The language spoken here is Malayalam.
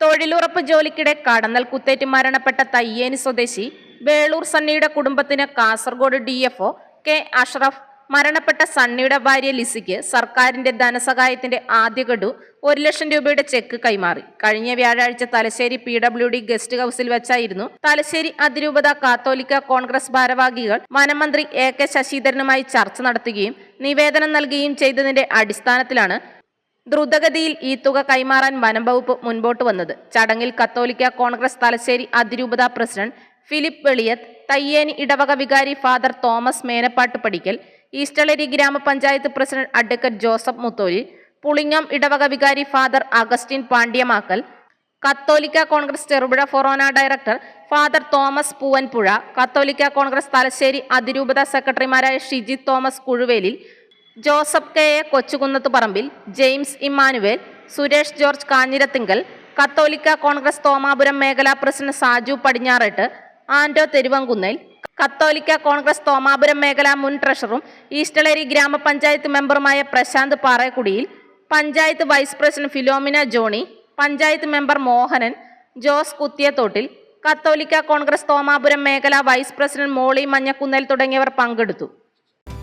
തൊഴിലുറപ്പ് ജോലിക്കിടെ കടന്നൽ കുത്തേറ്റ് മരണപ്പെട്ട തയ്യേനി സ്വദേശി വേളൂർ സണ്ണിയുടെ കുടുംബത്തിന് Kasaragod D F K Ashraf മരണപ്പെട്ട സണ്ണിയുടെ ഭാര്യ ലിസിക്ക് സർക്കാരിന്റെ ധനസഹായത്തിന്റെ ആദ്യ ഗഡു ഒരു ലക്ഷം രൂപയുടെ ചെക്ക് കൈമാറി. കഴിഞ്ഞ വ്യാഴാഴ്ച Thalassery P W D guest ഹൌസിൽ വെച്ചായിരുന്നു തലശ്ശേരി അതിരൂപത കാത്തോലിക്ക കോൺഗ്രസ് ഭാരവാഹികൾ വനമന്ത്രി എ കെ ശശീധരനുമായി ചർച്ച നടത്തുകയും നിവേദനം നൽകുകയും ചെയ്തതിന്റെ അടിസ്ഥാനത്തിലാണ് ദ്രുതഗതിയിൽ ഈ തുക കൈമാറാൻ വനം വകുപ്പ് മുൻപോട്ട് വന്നത്. ചടങ്ങിൽ കത്തോലിക്ക കോൺഗ്രസ് തലശ്ശേരി അതിരൂപത പ്രസിഡന്റ് ഫിലിപ്പ് വെളിയത്ത് തയ്യേനി ഇടവക വികാരി ഫാദർ തോമസ് മേനപ്പാട്ട് പടിക്കൽ ഈസ്റ്റളരി ഗ്രാമപഞ്ചായത്ത് president advocate Joseph Mutholi Pulingome ഇടവക വികാരി ഫാദർ അഗസ്റ്റിൻ പാണ്ഡ്യമാക്കൽ കത്തോലിക്ക കോൺഗ്രസ് ചെറുപുഴ ഫൊറോന ഡയറക്ടർ ഫാദർ തോമസ് പൂവൻപുഴ കത്തോലിക്ക കോൺഗ്രസ് തലശ്ശേരി അതിരൂപത സെക്രട്ടറിമാരായ Shijith Thomas Kuzhuvelil Joseph K A Kochukunnath Parambil James Emmanuel Suresh George Kanjirathinkal കത്തോലിക്ക കോൺഗ്രസ് തോമാപുരം മേഖലാ പ്രസിഡന്റ് സാജു പടിഞ്ഞാറേട്ട് ആൻഡോ തെരുവങ്കുന്നേൽ കത്തോലിക്ക കോൺഗ്രസ് തോമാപുരം മേഖലാ മുൻ ട്രഷറും ഈസ്റ്റളേരി ഗ്രാമപഞ്ചായത്ത് മെമ്പറുമായ Prashanth Parayakkudiyil panchayat vice president Philomena Johnny panchayat member Mohanan Jose Kuthiyathottil കത്തോലിക്ക കോൺഗ്രസ് തോമാപുരം മേഖലാ വൈസ് പ്രസിഡന്റ് മോളി മഞ്ഞക്കുന്നേൽ തുടങ്ങിയവർ പങ്കെടുത്തു.